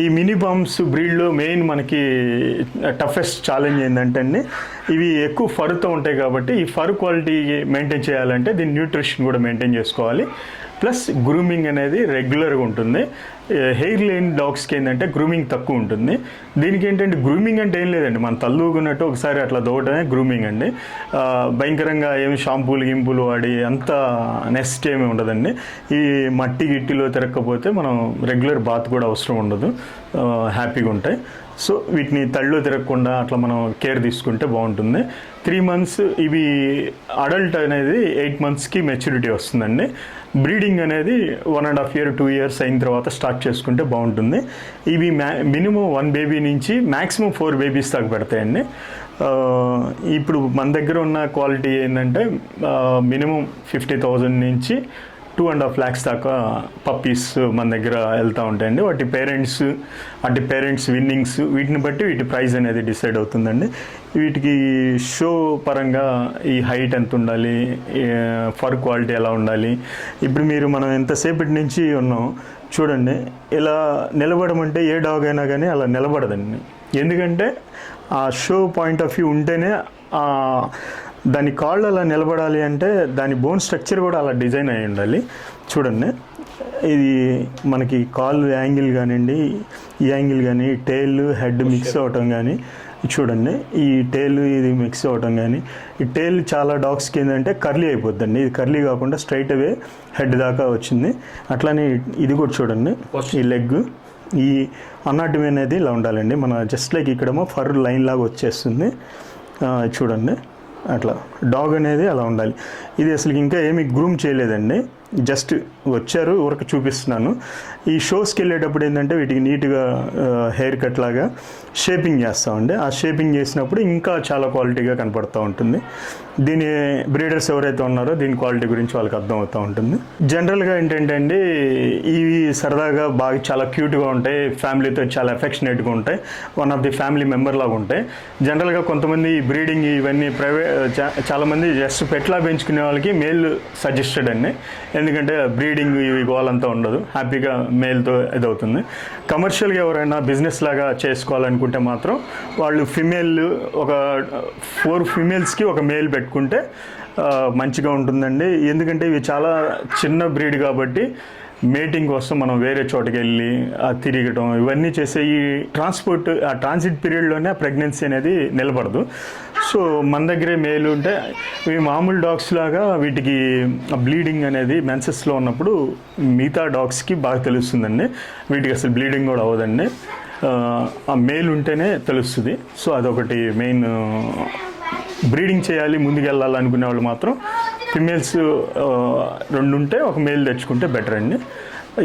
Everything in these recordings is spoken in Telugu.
ఈ మినీ బాంబ్స్ బ్రీడ్లో మెయిన్ మనకి టఫెస్ట్ ఛాలెంజ్ ఏంటంటే అండి ఇవి ఎక్కువ ఫర్తో ఉంటాయి కాబట్టి ఈ ఫర్ క్వాలిటీ మెయింటైన్ చేయాలంటే దీని న్యూట్రిషన్ కూడా మెయింటైన్ చేసుకోవాలి. ప్లస్ గ్రూమింగ్ అనేది రెగ్యులర్గా ఉంటుంది. హెయిర్ లేని డాగ్స్కి ఏంటంటే గ్రూమింగ్ తక్కువ ఉంటుంది. దీనికి ఏంటంటే గ్రూమింగ్ అంటే ఏం లేదండి. మన తల్లుకున్నట్టు ఒకసారి అట్లా దోవటమే గ్రూమింగ్ అండి. భయంకరంగా ఏమి షాంపూలు గింపులు వాడి అంత నెక్స్ట్ ఏమి ఉండదండి. ఈ మట్టి గిట్టిలో తిరగకపోతే మనం రెగ్యులర్ బాత్ కూడా అవసరం ఉండదు. హ్యాపీగా ఉంటాయి. సో వీటిని తళ్ళు తిరగకుండా అట్లా మనం కేర్ తీసుకుంటే బాగుంటుంది. త్రీ మంత్స్ ఇవి అడల్ట్ అనేది ఎయిట్ మంత్స్కి మెచ్యూరిటీ వస్తుందండి. బ్రీడింగ్ అనేది one and half year two years అయిన తర్వాత స్టార్ట్ చేసుకుంటే బాగుంటుంది. ఇవి మ్యా మినిమం వన్ బేబీ నుంచి మ్యాక్సిమం ఫోర్ బేబీస్ దాకా పెడతాయండి. ఇప్పుడు మన దగ్గర ఉన్న క్వాలిటీ ఏంటంటే మినిమం ఫిఫ్టీ థౌజండ్ నుంచి టూ అండ్ హాఫ్ ల్యాక్స్ దాకా పప్పీస్ మన దగ్గర వెళ్తూ ఉంటాయండి. వాటి పేరెంట్స్ వాటి పేరెంట్స్ విన్నింగ్స్ వీటిని బట్టి వీటి ప్రైస్ అనేది డిసైడ్ అవుతుందండి. వీటికి షో పరంగా ఈ హైట్ ఎంత ఉండాలి ఫర్ క్వాలిటీ ఎలా ఉండాలి ఇప్పుడు మీరు మనం ఎంతసేపటి నుంచి ఉన్నాం చూడండి ఇలా నిలబడమంటే ఏ డాగ్ అయినా కానీ అలా నిలబడదండి. ఎందుకంటే ఆ షో పాయింట్ ఆఫ్ వ్యూ ఉంటేనే దాని కాళ్ళు అలా నిలబడాలి అంటే దాని బోన్ స్ట్రక్చర్ కూడా అలా డిజైన్ అయి ఉండాలి. చూడండి. ఇది మనకి కాళ్ళు యాంగిల్ కానివ్వండి ఈ యాంగిల్ కానీ టైల్ హెడ్ మిక్స్ అవటం కానీ చూడండి. ఈ టైల్ ఇది మిక్స్ అవటం కానీ ఈ టైల్ చాలా డాగ్స్కి ఏంటంటే కర్లీ అయిపోద్దండి. ఇది కర్లీ కాకుండా స్ట్రైట్ అవే హెడ్ దాకా వచ్చింది. అట్లానే ఇది కూడా చూడండి. ఈ లెగ్ ఈ అన్నాటమీ అనేది ఇలా ఉండాలండి. మన జస్ట్ లైక్ ఇక్కడేమో ఫర్ లైన్ లాగా వచ్చేస్తుంది. చూడండి. అట్లా. డాగ్ అనేది అలా ఉండాలి. ఇది అసలు ఇంకా ఏమి గ్రూమ్ చేయలేదండి. జస్ట్ వచ్చారు ఊరికి చూపిస్తున్నాను. ఈ షోస్కి వెళ్ళేటప్పుడు ఏంటంటే వీటికి నీట్గా హెయిర్ కట్ లాగా షేపింగ్ చేస్తామండి. ఆ షేపింగ్ చేసినప్పుడు ఇంకా చాలా క్వాలిటీగా కనపడుతూ ఉంటుంది. దీని బ్రీడర్స్ ఎవరైతే ఉన్నారో దీని క్వాలిటీ గురించి వాళ్ళకి అర్థమవుతూ ఉంటుంది. జనరల్గా ఏంటంటే అండి ఇవి సరదాగా బాగా చాలా క్యూట్గా ఉంటాయి. ఫ్యామిలీతో చాలా ఎఫెక్షనేట్గా ఉంటాయి. One of the family member లాగా ఉంటాయి. జనరల్గా కొంతమంది బ్రీడింగ్ ఇవన్నీ ప్రైవేట్ చాలామంది జస్ట్ పెట్లా పెంచుకునే వాళ్ళకి మేల్ సజెస్టెడ్ అండి. ఎందుకంటే బ్రీడింగ్ ఇవి గోలంతా ఉండదు. హ్యాపీగా మేల్తో ఇదవుతుంది. కమర్షియల్గా ఎవరైనా బిజినెస్ లాగా చేసుకోవాలనుకుంటే మాత్రం వాళ్ళు ఫిమేల్ ఒక ఫోర్ ఫిమేల్స్కి ఒక మేల్ పెట్టుకుంటే మంచిగా ఉంటుందండి. ఎందుకంటే ఇవి చాలా చిన్న బ్రీడ్ కాబట్టి మేటింగ్ కోసం మనం వేరే చోటకి వెళ్ళి తిరగటం ఇవన్నీ చేసే ఈ ట్రాన్స్పోర్ట్ ఆ ట్రాన్సిట్ పీరియడ్లోనే ప్రెగ్నెన్సీ అనేది నిలబడదు. సో మన దగ్గరే మేలు ఉంటే ఇవి మామూలు డాగ్స్ లాగా వీటికి బ్లీడింగ్ అనేది మెన్సెస్లో ఉన్నప్పుడు మిగతా డాగ్స్కి బాగా తెలుస్తుందండి. వీటికి అసలు బ్లీడింగ్ కూడా అవ్వదండి. ఆ, ఆ మేల్ ఉంటేనే తెలుస్తుంది. సో అదొకటి మెయిన్ బ్రీడింగ్ చేయాలి ముందుకెళ్ళాలనుకునే అనుకునే వాళ్ళు మాత్రం ఫిమేల్స్ రెండు ఉంటే ఒక మేల్ తెచ్చుకుంటే బెటర్ అండి.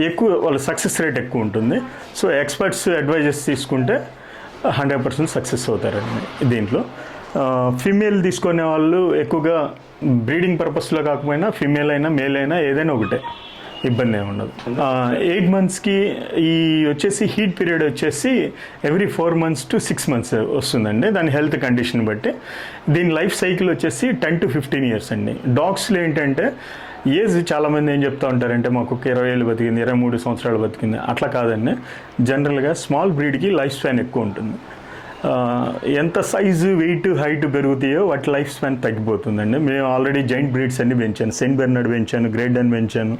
ఎక్కువ వాళ్ళ సక్సెస్ రేట్ ఎక్కువ ఉంటుంది. సో ఎక్స్పర్ట్స్ అడ్వైజెస్ తీసుకుంటే హండ్రెడ్ పర్సెంట్ సక్సెస్ అవుతారండి దీంట్లో. ఫీమేల్ తీసుకునే వాళ్ళు ఎక్కువగా బ్రీడింగ్ పర్పస్లో కాకపోయినా ఫీమేల్ అయినా మేల్ అయినా ఏదైనా ఒకటే. ఇబ్బంది ఏమి ఉండదు ఎయిట్ మంత్స్కి ఈ వచ్చేసి హీట్ పీరియడ్ వచ్చేసి every four months to six months వస్తుందండి. దాని హెల్త్ కండిషన్ బట్టి. దీని లైఫ్ సైకిల్ వచ్చేసి టెన్ టు ఫిఫ్టీన్ ఇయర్స్ అండి. డాగ్స్లో ఏంటంటే ఏజ్ చాలామంది ఏం చెప్తా ఉంటారంటే మాకు ఒక ఇరవై ఏళ్ళు బతికింది ఇరవై మూడు సంవత్సరాలు బతికింది. అట్లా కాదండి. జనరల్గా స్మాల్ బ్రీడ్కి లైఫ్ స్పాన్ ఎక్కువ ఉంటుంది. ఎంత సైజు వెయిట్ హైట్ పెరుగుతాయో వాటి లైఫ్ స్పాన్ తగ్గిపోతుందండి. మేము ఆల్రెడీ జైంట్ బ్రీడ్స్ అన్ని పెంచాను. సెయింట్ బెర్నర్డ్ పెంచాను గ్రేడన్ పెంచాను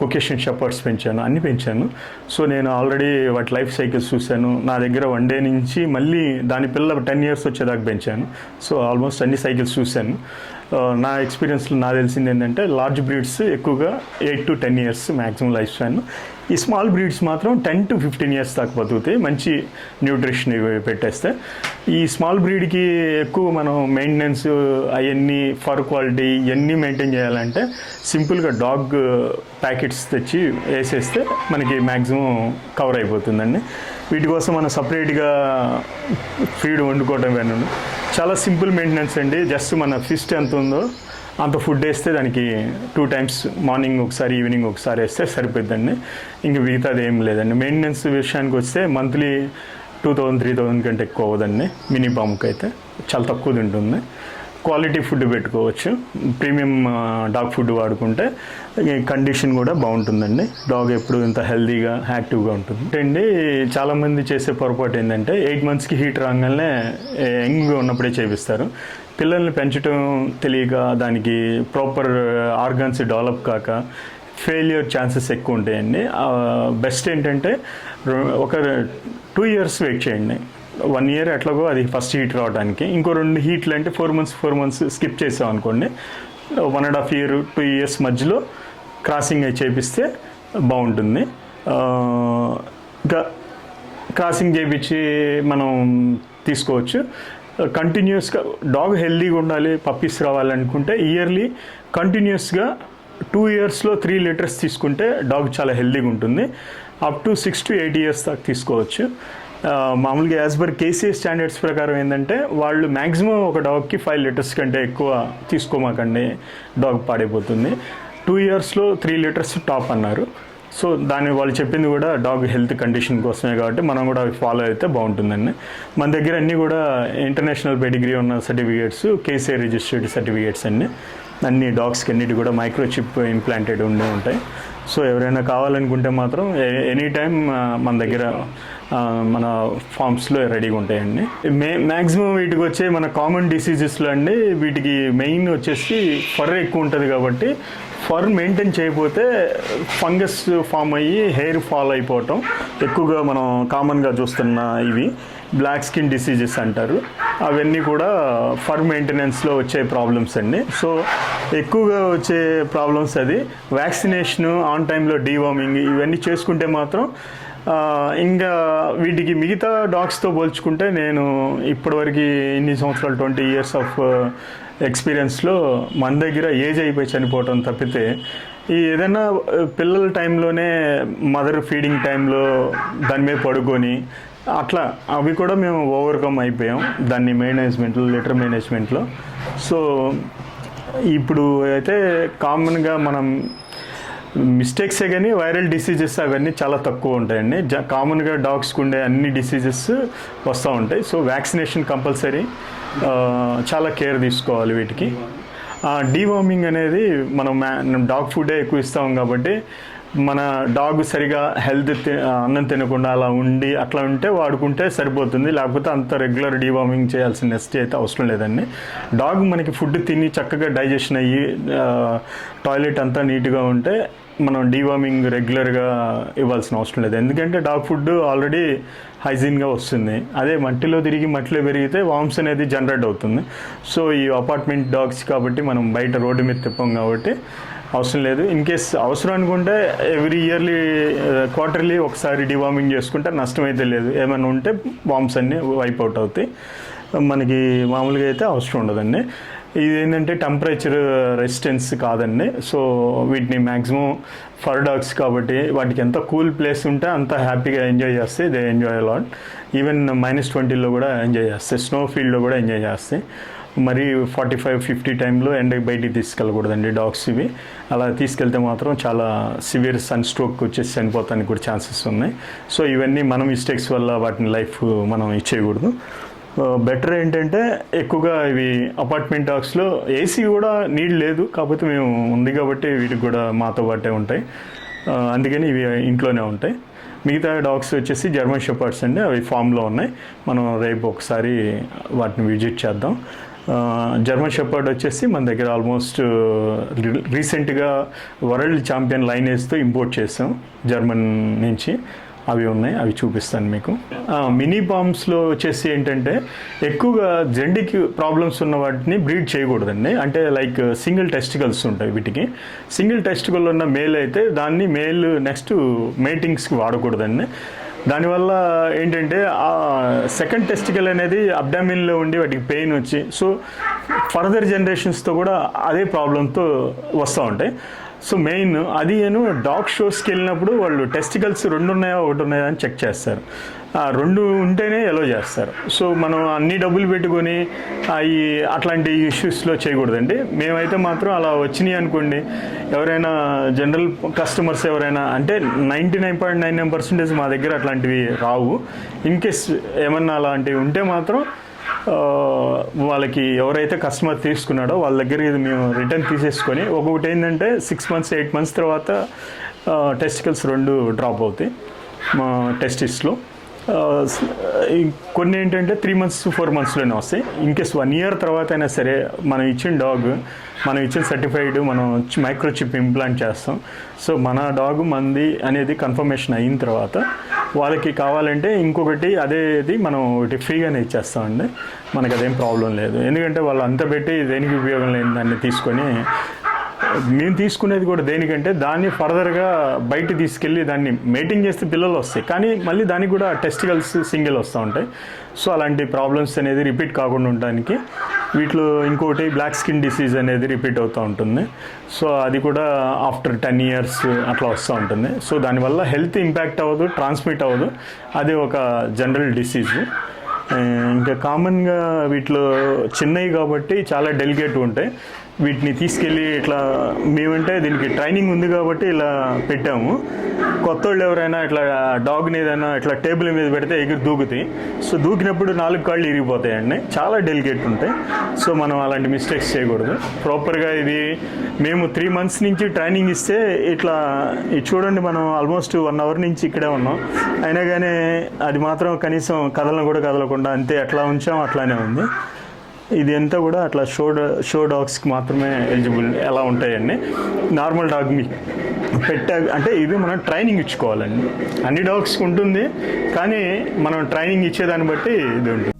కొకేషన్ షెపర్డ్స్ పెంచాను అన్ని పెంచాను. సో నేను ఆల్రెడీ వాటి లైఫ్ సైకిల్స్ చూశాను. నా దగ్గర వన్ డే నుంచి మళ్ళీ దాని పిల్ల టెన్ ఇయర్స్ వచ్చేదాకా పెంచాను. సో ఆల్మోస్ట్ అన్ని సైకిల్స్ చూశాను. నా ఎక్స్పీరియన్స్లో నా తెలిసింది ఏంటంటే లార్జ్ బ్రీడ్స్ ఎక్కువగా eight to ten years maximum life span ఈ స్మాల్ బ్రీడ్స్ మాత్రం టెన్ టు ఫిఫ్టీన్ ఇయర్స్ దాకా బతుకుతాయి మంచి న్యూట్రిషన్ ఇవి పెట్టేస్తే. ఈ స్మాల్ బ్రీడ్కి ఎక్కువ మనం మెయింటెనెన్స్ అవన్నీ ఫర్ క్వాలిటీ ఇవన్నీ మెయింటైన్ చేయాలంటే సింపుల్గా డాగ్ ప్యాకెట్స్ తెచ్చి వేసేస్తే మనకి మ్యాక్సిమం కవర్ అయిపోతుందండి. వీటి కోసం మనం సపరేట్గా ఫీడ్ వండుకోవడం వెనుండి చాలా సింపుల్ మెయింటెనెన్స్ అండి. జస్ట్ మన ఫిస్ట్ ఎంత ఉందో అంత ఫుడ్ వేస్తే దానికి టూ టైమ్స్ మార్నింగ్ ఒకసారి ఈవినింగ్ ఒకసారి వేస్తే సరిపోద్దండి ఇంక మిగతాది ఏం లేదండి. మెయింటెనెన్స్ విషయానికి వస్తే monthly two thousand three thousand కంటే ఎక్కువ అవ్వదండి. మినీ పాముకి అయితే చాలా తక్కువ తింటుంది. క్వాలిటీ ఫుడ్ పెట్టుకోవచ్చు. ప్రీమియం డాగ్ ఫుడ్ వాడుకుంటే కండిషన్ కూడా బాగుంటుందండి. డాగ్ ఎప్పుడు ఇంత హెల్తీగా యాక్టివ్గా ఉంటుంది. అండి చాలామంది చేసే పొరపాటు ఏంటంటే ఎయిట్ మంత్స్కి హీట్ రాగానే యంగ్గా ఉన్నప్పుడే చేపిస్తారు. పిల్లల్ని పెంచడం తెలియక దానికి ప్రాపర్ ఆర్గాన్స్ డెవలప్ కాక ఫెయిల్యూర్ ఛాన్సెస్ ఎక్కువ ఉంటాయండి. బెస్ట్ ఏంటంటే ఒక టూ ఇయర్స్ వెయిట్ చేయండి. వన్ ఇయర్ ఎట్లాగో అది ఫస్ట్ హీట్ రావడానికి ఇంకో రెండు హీట్లు అంటే four months four months skip చేసాం అనుకోండి. One and half year two years మధ్యలో క్రాసింగ్ అయి చేపిస్తే బాగుంటుంది. ఇంకా క్రాసింగ్ చేయించి మనం తీసుకోవచ్చు. కంటిన్యూస్గా డాగ్ హెల్దీగా ఉండాలి పప్పీస్ రావాలనుకుంటే ఇయర్లీ కంటిన్యూస్గా టూ ఇయర్స్లో త్రీ లీటర్స్ తీసుకుంటే డాగ్ చాలా హెల్దీగా ఉంటుంది. Up to six to eight years దాకా తీసుకోవచ్చు. మామూలుగా యాజ్ పర్ కేసీ స్టాండర్డ్స్ ప్రకారం ఏంటంటే వాళ్ళు మ్యాక్సిమం ఒక డాగ్కి ఫైవ్ లీటర్స్ కంటే ఎక్కువ తీసుకోమాకండి డాగ్ పాడైపోతుంది. టూ ఇయర్స్లో త్రీ లీటర్స్ టాప్ అన్నారు. సో దాన్ని వాళ్ళు చెప్పింది కూడా డాగ్ హెల్త్ కండిషన్ కోసమే కాబట్టి మనం కూడా అవి ఫాలో అయితే బాగుంటుందండి. మన దగ్గర అన్నీ కూడా ఇంటర్నేషనల్ పెడిగ్రీ ఉన్న సర్టిఫికేట్స్ కేసీఆర్ రిజిస్టర్డ్ సర్టిఫికేట్స్ అన్ని అన్ని డాగ్స్కి అన్నిటి కూడా మైక్రోచిప్ ఇంప్లాంటెడ్ ఉండి ఉంటాయి. సో ఎవరైనా కావాలనుకుంటే మాత్రం ఎనీ టైం మన దగ్గర మన ఫామ్స్లో రెడీగా ఉంటాయండి. మే మ్యాక్సిమం వీటికి వచ్చే మన కామన్ డిసీజెస్లో అండి వీటికి మెయిన్ వచ్చేసి ఫర్ ఎక్కువ ఉంటుంది కాబట్టి ఫర్ మెయింటైన్ చేయకపోతే ఫంగస్ ఫామ్ అయ్యి హెయిర్ ఫాల్ అయిపోవటం ఎక్కువగా మనం కామన్గా చూస్తున్న ఇవి బ్లాక్ స్కిన్ డిసీజెస్ అంటారు. అవన్నీ కూడా ఫర్ మెయింటెనెన్స్లో వచ్చే ప్రాబ్లమ్స్ అండి. సో ఎక్కువగా వచ్చే ప్రాబ్లమ్స్ అది. వ్యాక్సినేషన్ ఆన్ టైంలో డీవార్మింగ్ ఇవన్నీ చేసుకుంటే మాత్రం ఇంకా వీటికి మిగతా డాగ్స్తో పోల్చుకుంటే నేను ఇప్పటివరకు ఇన్ని సంవత్సరాలు ట్వంటీ ఇయర్స్ ఆఫ్ ఎక్స్పీరియన్స్లో మన దగ్గర ఏజ్ అయిపోయి చనిపోవటం తప్పితే ఈ ఏదైనా పిల్లల టైంలోనే మదర్ ఫీడింగ్ టైంలో దాని మీద పడుకొని అట్లా అవి కూడా మేము ఓవర్కమ్ అయిపోయాం దాన్ని మేనేజ్మెంట్లో లిటర్ మేనేజ్మెంట్లో సో ఇప్పుడు అయితే కామన్గా మనం మిస్టేక్సే కానీ వైరల్ డిసీజెస్ అవన్నీ చాలా తక్కువ ఉంటాయండి. జ కామన్గా డాగ్స్కి ఉండే అన్ని డిసీజెస్ వస్తూ ఉంటాయి. సో వ్యాక్సినేషన్ కంపల్సరీ చాలా కేర్ తీసుకోవాలి వీటికి. డీవార్మింగ్ అనేది మనం డాగ్ ఫుడే ఎక్కువ ఇస్తాం కాబట్టి మన డాగ్ సరిగా హెల్త్ అన్నం తినకుండా అలా ఉండి అట్లా ఉంటే వాడుకుంటే సరిపోతుంది. లేకపోతే అంత రెగ్యులర్ డీవార్మింగ్ చేయాల్సిన నెక్స్ట్ అయితే అవసరం లేదండి. డాగ్ మనకి ఫుడ్ తిని చక్కగా డైజెషన్ అయ్యి టాయిలెట్ అంతా నీట్గా ఉంటే మనం డీవార్మింగ్ రెగ్యులర్గా ఇవ్వాల్సిన అవసరం లేదు. ఎందుకంటే డాగ్ ఫుడ్ ఆల్రెడీ హైజీన్గా వస్తుంది. అదే మట్టిలో తిరిగి మట్టిలో పెరిగితే వామ్స్ అనేది జనరేట్ అవుతుంది. సో ఈ అపార్ట్మెంట్ డాగ్స్ కాబట్టి మనం బయట రోడ్డు మీద తిప్పాం కాబట్టి అవసరం లేదు. ఇన్ కేస్ అవసరం అనుకుంటే ఎవ్రీ ఇయర్లీ క్వార్టర్లీ ఒకసారి డివార్మింగ్ చేసుకుంటే నష్టం అయితే లేదు. ఏమైనా ఉంటే వామ్స్ అన్నీ వైప్ అవుట్ అవుతాయి. మనకి మామూలుగా అయితే అవసరం ఉండదండి. ఇది ఏంటంటే టెంపరేచర్ రెసిస్టెన్స్ కాదండి. సో వీటిని మ్యాక్సిమం ఫర్ డాగ్స్ కాబట్టి వాటికి ఎంత కూల్ ప్లేస్ ఉంటే అంత హ్యాపీగా ఎంజాయ్ చేస్తే they enjoy a lot even minus ట్వంటీలో కూడా ఎంజాయ్ చేస్తాయి స్నో ఫీల్డ్లో కూడా ఎంజాయ్ చేస్తాయి మరి ఫార్టీ ఫైవ్ ఫిఫ్టీ టైంలో ఎండకి బయటికి తీసుకెళ్ళకూడదండి డాగ్స్ ఇవి. అలా తీసుకెళ్తే మాత్రం చాలా సివియర్ సన్ స్ట్రోక్ వచ్చేసి చనిపోతానికి కూడా ఛాన్సెస్ ఉన్నాయి. సో ఇవన్నీ మన మిస్టేక్స్ వల్ల వాటిని లైఫ్ మనం ఇచ్చేయకూడదు. బెటర్ ఏంటంటే ఎక్కువగా ఇవి అపార్ట్మెంట్ డాగ్స్లో ఏసీ కూడా నీడ్ లేదు కాకపోతే మేము ఉంది కాబట్టి వీటికి కూడా మాతో పాటే ఉంటాయి. అందుకని ఇవి ఇంట్లోనే ఉంటాయి. మిగతా డాగ్స్ వచ్చేసి జర్మన్ షెపర్డ్స్ అండి అవి ఫామ్లో ఉన్నాయి. మనం రేపు ఒకసారి వాటిని విజిట్ చేద్దాం. జర్మన్ షెపర్డ్ వచ్చేసి మన దగ్గర ఆల్మోస్ట్ రీసెంట్గా వరల్డ్ ఛాంపియన్ లైనేజ్తో ఇంపోర్ట్ చేసాం జర్మన్ నుంచి. అవి ఉన్నాయి అవి చూపిస్తాను మీకు. మినీ బాంబ్స్లో వచ్చేసి ఏంటంటే ఎక్కువగా జెండికి ప్రాబ్లమ్స్ ఉన్న వాటిని బ్రీడ్ చేయకూడదండి. అంటే లైక్ సింగిల్ టెస్టికల్స్ ఉంటాయి వీటికి. సింగిల్ టెస్టికల్ ఉన్న మేల్ అయితే దాన్ని మేల్ నెక్స్ట్ మేటింగ్స్కి వాడకూడదండి. దానివల్ల ఏంటంటే ఆ సెకండ్ టెస్టికల్ అనేది అబ్డామిన్లో ఉండి వాటికి పెయిన్ వచ్చి సో ఫర్దర్ జనరేషన్స్తో కూడా అదే ప్రాబ్లంతో వస్తూ ఉంటాయి. సో మెయిన్ అది నేను డాగ్ షోస్కి వెళ్ళినప్పుడు వాళ్ళు టెస్టికల్స్ రెండు ఉన్నాయా ఒకటి ఉన్నాయా అని చెక్ చేస్తారు. రెండు ఉంటేనే ఎలో చేస్తారు. సో మనం అన్ని డబ్బులు పెట్టుకొని అవి అట్లాంటి ఇష్యూస్లో చేయకూడదండి. మేమైతే మాత్రం అలా వచ్చినాయి అనుకోండి. ఎవరైనా జనరల్ కస్టమర్స్ ఎవరైనా అంటే ninety nine point nine nine percentage మా దగ్గర అట్లాంటివి రావు. ఇన్ కేస్ ఏమన్నా అలాంటివి ఉంటే మాత్రం వాళ్ళకి ఎవరైతే కస్టమర్ తీసుకున్నాడో వాళ్ళ దగ్గర ఇది మేము రిటర్న్ తీసేసుకొని ఒక్కొక్కటి ఏంటంటే సిక్స్ మంత్స్ ఎయిట్ మంత్స్ తర్వాత టెస్టికల్స్ రెండు డ్రాప్ అవుతాయి మా టెస్టిస్లో కొన్ని ఏంటంటే త్రీ మంత్స్ ఫోర్ మంత్స్లోనే వస్తాయి. ఇన్కేస్ వన్ ఇయర్ తర్వాత అయినా సరే మనం ఇచ్చిన డాగ్ మనం ఇచ్చిన సర్టిఫైడ్ మనం మైక్రోచిప్ ఇంప్లాంట్ చేస్తాం. సో మన డాగ్ మంది అనేది కన్ఫర్మేషన్ అయిన తర్వాత వాళ్ళకి కావాలంటే ఇంకొకటి అదేది మనం ఒకటి ఫ్రీగానే ఇచ్చేస్తామండి. మనకు అదేం ప్రాబ్లం లేదు. ఎందుకంటే వాళ్ళు అంత పెట్టి దేనికి ఉపయోగం లేని దాన్ని తీసుకొని మేము తీసుకునేది కూడా దేనికంటే దాన్ని ఫర్దర్గా బయట తీసుకెళ్ళి దాన్ని మేటింగ్ చేస్తే పిల్లలు వస్తాయి. కానీ మళ్ళీ దానికి కూడా టెస్టికల్స్ సింగిల్ వస్తూ ఉంటాయి. సో అలాంటి ప్రాబ్లమ్స్ అనేది రిపీట్ కాకుండా ఉండడానికి వీటిలో ఇంకోటి బ్లాక్ స్కిన్ డిసీజ్ అనేది రిపీట్ అవుతూ ఉంటుంది. సో అది కూడా ఆఫ్టర్ టెన్ ఇయర్స్ అట్లా వస్తూ ఉంటుంది. సో దానివల్ల హెల్త్ ఇంపాక్ట్ అవ్వదు ట్రాన్స్మిట్ అవ్వదు. అది ఒక జనరల్ డిసీజ్ ఇంకా కామన్గా వీటిలో చిన్నవి కాబట్టి చాలా డెలికేట్ ఉంటాయి. వీటిని తీసుకెళ్ళి ఇట్లా మేమంటే దీనికి ట్రైనింగ్ ఉంది కాబట్టి ఇలా పెట్టాము. కొత్త వాళ్ళు ఎవరైనా ఇట్లా డాగ్ని ఏదైనా ఇట్లా టేబుల్ మీద పెడితే ఎగిరి దూకుతాయి. సో దూకినప్పుడు నాలుగు కాళ్ళు ఇరిగిపోతాయండి. చాలా డెలికేట్ ఉంటాయి. సో మనం అలాంటి మిస్టేక్స్ చేయకూడదు. ప్రాపర్గా ఇది మేము త్రీ మంత్స్ నుంచి ట్రైనింగ్ ఇస్తే ఇట్లా ఇది చూడండి మనం ఆల్మోస్ట్ వన్ అవర్ నుంచి ఇక్కడే ఉన్నాం. అయినా కానీ అది మాత్రం కనీసం కదలను కూడా కదలకుండా అంతే ఎట్లా ఉంచాం అట్లానే ఉంది. ఇది అంతా కూడా అట్లా షో షో డాగ్స్కి మాత్రమే ఎలిజిబుల్ ఎలా ఉంటాయండి? నార్మల్ డాగ్ మీ పెట్టా అంటే ఇది మనం ట్రైనింగ్ ఇచ్చుకోవాలండి. అన్ని డాగ్స్కి ఉంటుంది కానీ మనం ట్రైనింగ్ ఇచ్చేదాన్ని బట్టి ఇది ఉంటుంది.